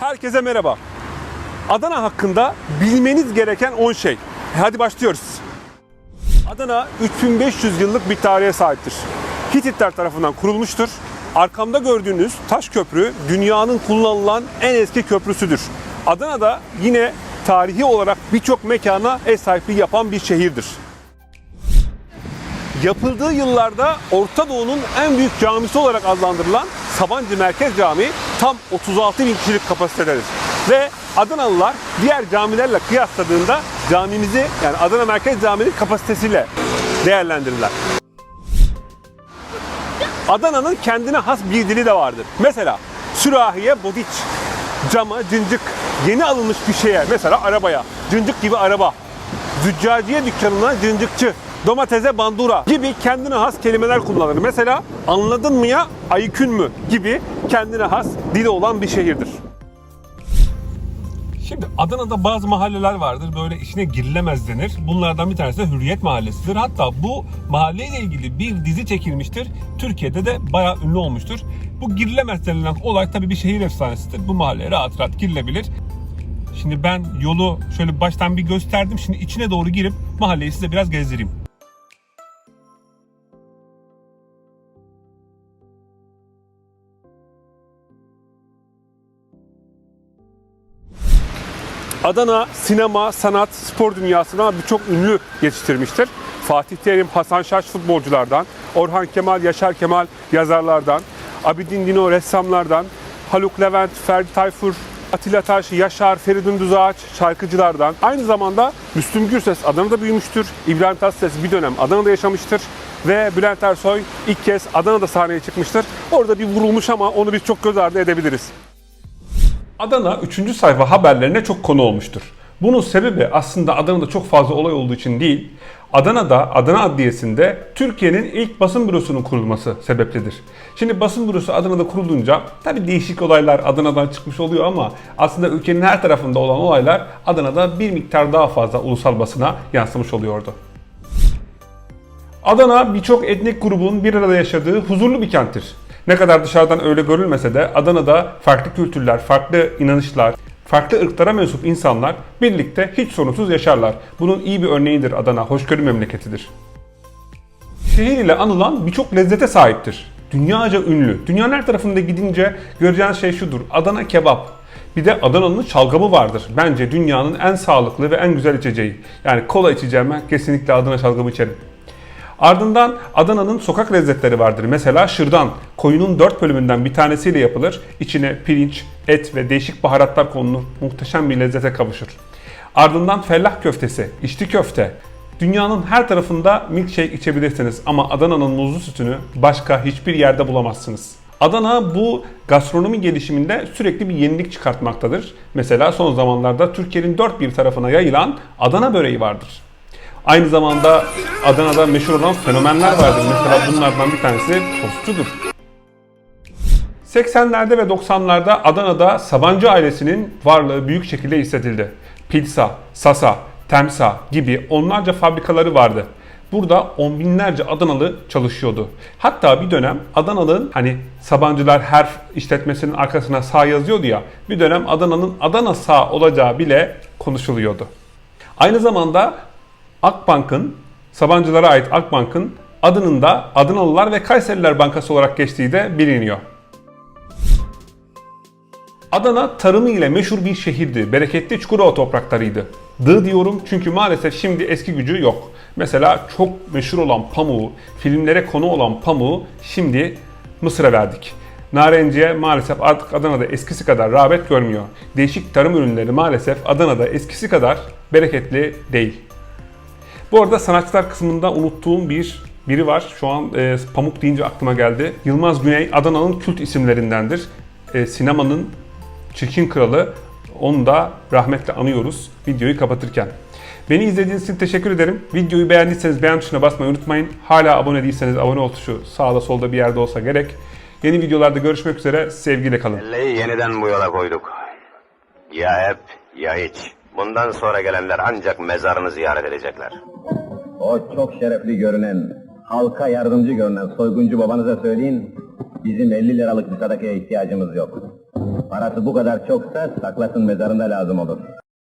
Herkese merhaba. Adana hakkında bilmeniz gereken 10 şey. Hadi başlıyoruz. Adana 3500 yıllık bir tarihe sahiptir. Hititler tarafından kurulmuştur. Arkamda gördüğünüz taş köprü dünyanın kullanılan en eski köprüsüdür. Adana'da yine tarihi olarak birçok mekana ev sahipliği yapan bir şehirdir. Yapıldığı yıllarda Orta Doğu'nun en büyük camisi olarak adlandırılan Sabancı Merkez Camii tam 36 bin kişilik kapasitededir. Ve Adanalılar diğer camilerle kıyasladığında camimizi yani Adana Merkez Camii'nin kapasitesiyle değerlendirirler. Adana'nın kendine has bir dili de vardır. Mesela sürahiye bodiç, cama cıncık, yeni alınmış bir şeye mesela arabaya, cıncık gibi araba, züccaciye dükkanına cıncıkçı, domatese bandura gibi kendine has kelimeler kullanır. Mesela anladın mı ya aykün mü gibi kendine has dili olan bir şehirdir. Şimdi Adana'da bazı mahalleler vardır böyle içine girilemez denir. Bunlardan bir tanesi de Hürriyet Mahallesi'dir. Hatta bu mahalleyle ilgili bir dizi çekilmiştir. Türkiye'de de bayağı ünlü olmuştur. Bu girilemez denilen olay tabii bir şehir efsanesidir. Bu mahalleye rahat rahat girilebilir. Şimdi ben yolu şöyle baştan bir gösterdim. Şimdi içine doğru girip mahalleyi size biraz gezdireyim. Adana sinema, sanat, spor dünyasına birçok ünlü yetiştirmiştir. Fatih Terim, Hasan Şaş futbolculardan, Orhan Kemal, Yaşar Kemal yazarlardan, Abidin Dino ressamlardan, Haluk Levent, Ferdi Tayfur, Atilla Taş, Yaşar, Feridun Düzağaç şarkıcılardan. Aynı zamanda Müslüm Gürses Adana'da büyümüştür. İbrahim Tatlıses bir dönem Adana'da yaşamıştır. Ve Bülent Ersoy ilk kez Adana'da sahneye çıkmıştır. Orada bir vurulmuş ama onu biz çok göz ardı edebiliriz. Adana 3. sayfa haberlerine çok konu olmuştur. Bunun sebebi aslında Adana'da çok fazla olay olduğu için değil, Adana'da, Adana Adliyesi'nde Türkiye'nin ilk basın bürosunun kurulması sebeplidir. Şimdi basın bürosu Adana'da kurulunca tabii değişik olaylar Adana'dan çıkmış oluyor ama aslında ülkenin her tarafında olan olaylar Adana'da bir miktar daha fazla ulusal basına yansımış oluyordu. Adana birçok etnik grubun bir arada yaşadığı huzurlu bir kenttir. Ne kadar dışarıdan öyle görülmese de Adana'da farklı kültürler, farklı inanışlar, farklı ırklara mensup insanlar birlikte hiç sorunsuz yaşarlar. Bunun iyi bir örneğidir Adana, hoşgörü memleketidir. Şehir ile anılan birçok lezzete sahiptir. Dünyaca ünlü. Dünyanın her tarafında gidince göreceğiniz şey şudur. Adana kebap. Bir de Adana'nın çalgamı vardır. Bence dünyanın en sağlıklı ve en güzel içeceği. Yani kola içeceğime kesinlikle Adana çalgamı içerim. Ardından Adana'nın sokak lezzetleri vardır. Mesela şırdan, koyunun dört bölümünden bir tanesiyle yapılır. İçine pirinç, et ve değişik baharatlar konulur. Muhteşem bir lezzete kavuşur. Ardından fellah köftesi, içli köfte. Dünyanın her tarafında milkshake içebilirsiniz ama Adana'nın muzlu sütünü başka hiçbir yerde bulamazsınız. Adana bu gastronomi gelişiminde sürekli bir yenilik çıkartmaktadır. Mesela son zamanlarda Türkiye'nin dört bir tarafına yayılan Adana böreği vardır. Aynı zamanda Adana'da meşhur olan fenomenler vardır. Mesela bunlardan bir tanesi tostçudur. 80'lerde ve 90'larda Adana'da Sabancı ailesinin varlığı büyük şekilde hissedildi. Pilsa, Sasa, Temsa gibi onlarca fabrikaları vardı. Burada on binlerce Adanalı çalışıyordu. Hatta bir dönem Adana'nın hani Sabancılar her işletmesinin arkasına sağ yazıyordu ya. Bir dönem Adana'nın Adana sağ olacağı bile konuşuluyordu. Aynı zamanda Akbank'ın, Sabancılara ait Akbank'ın adının da Adanalılar ve Kayseriler Bankası olarak geçtiği de biliniyor. Adana tarımı ile meşhur bir şehirdi. Bereketli Çukurova topraklarıydı. Dı diyorum çünkü maalesef şimdi eski gücü yok. Mesela çok meşhur olan pamuğu, filmlere konu olan pamuğu şimdi Mısır'a verdik. Narenciye maalesef artık Adana'da eskisi kadar rağbet görmüyor. Değişik tarım ürünleri maalesef Adana'da eskisi kadar bereketli değil. Bu arada sanatçılar kısmında unuttuğum bir biri var. Şu an e, Pamuk deyince aklıma geldi. Yılmaz Güney Adana'nın kült isimlerindendir. E, sinemanın çirkin kralı. Onu da rahmetle anıyoruz videoyu kapatırken. Beni izlediğiniz için teşekkür ederim. Videoyu beğendiyseniz beğen tuşuna basmayı unutmayın. Hala abone değilseniz abone ol tuşu sağda solda bir yerde olsa gerek. Yeni videolarda görüşmek üzere. Sevgiyle kalın. Kelleyi yeniden bu yola koyduk. Ya hep ya hiç. Bundan sonra gelenler ancak mezarını ziyaret edecekler. O çok şerefli görünen, halka yardımcı görünen soyguncu babanıza söyleyin, bizim 50 liralık bir sadakaya ihtiyacımız yok. Parası bu kadar çoksa saklasın mezarında lazım olur.